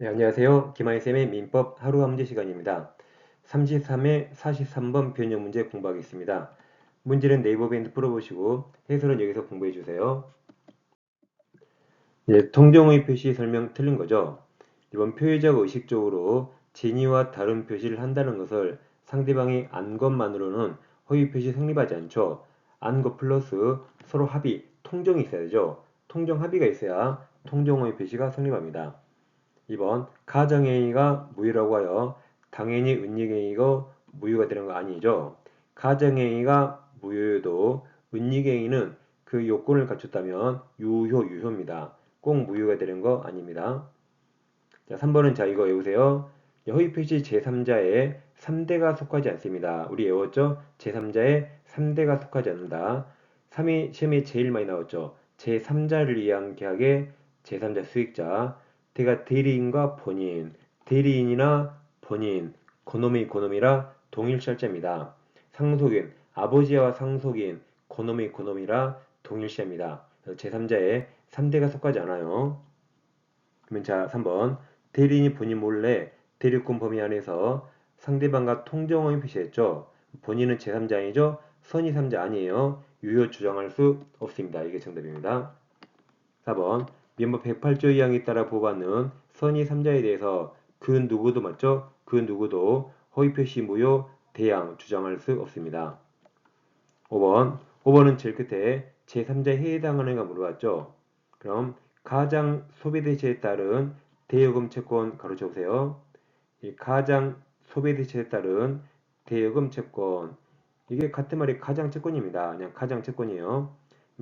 네, 안녕하세요. 김하희쌤의 민법 하루 함제 시간입니다. 33회 43번 변형 문제 공부하겠습니다. 문제는 네이버 밴드 풀어보시고 해설은 여기서 공부해 주세요. 네, 통정의 표시 설명 틀린 거죠. 이번 표의자가 의식적으로 진위와 다른 표시를 한다는 것을 상대방이 안 것만으로는 허위 표시 성립하지 않죠. 안 것 플러스 서로 합의, 통정이 있어야 되죠. 통정 합의가 있어야 통정의 표시가 성립합니다. 2번 가정행위가 무효라고 하여 당연히 은닉행위가 무효가 되는 거 아니죠. 가정행위가 무효여도 은닉행위는 그 요건을 갖췄다면 유효 유효입니다. 꼭 무효가 되는 거 아닙니다. 자, 3번은 자 이거 외우세요. 허위 표시 제3자의 3대가 속하지 않습니다. 우리 외웠죠? 제3자의 3대가 속하지 않는다. 3위 시험에 제일 많이 나왔죠. 제3자를 위한 계약의 제3자 수익자 대가 대리인과 본인, 대리인이나 본인, 고놈이 고놈이라 동일시할자입니다. 상속인, 아버지와 상속인, 고놈이 고놈이라 동일시합니다. 제3자의 3대가 속하지 않아요. 그러면 자 3번 대리인이 본인 몰래 대리권 범위 안에서 상대방과 통정을 표시했죠. 본인은 제3자이죠. 선의 3자 아니에요. 유효 주장할 수 없습니다. 이게 정답입니다. 4번 민법 108조 2항에 따라 보호받는 선의 3자에 대해서 그 누구도 맞죠? 그 누구도 허위 표시 무효 대양 주장할 수 없습니다. 5번 5번은 제일 끝에 제3자에 해당하는가 물어봤죠? 그럼 가장 소비대체에 따른 대여금 채권 가로쳐 보세요. 이 가장 소비대체에 따른 대여금 채권 이게 같은 말이 가장 채권입니다. 그냥 가장 채권이에요.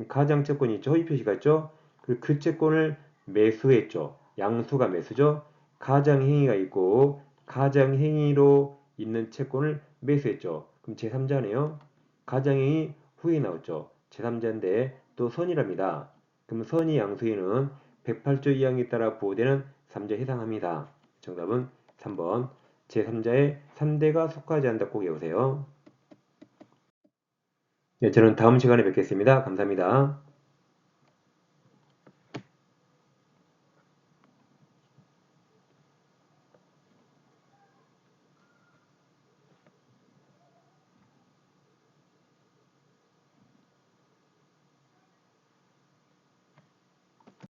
가장 채권이 있죠. 허위 표시가 있죠. 그 채권을 매수했죠. 양수가 매수죠. 가장행위가 있고 가장행위로 있는 채권을 매수했죠. 그럼 제3자네요. 가장행위 후에 나왔죠. 제3자인데 또 선이랍니다. 그럼 선이 양수인은 108조 2항에 따라 보호되는 3자 해당합니다. 정답은 3번 제3자의 3대가 속하지 않다 꼭 외우세요. 네, 저는 다음 시간에 뵙겠습니다. 감사합니다.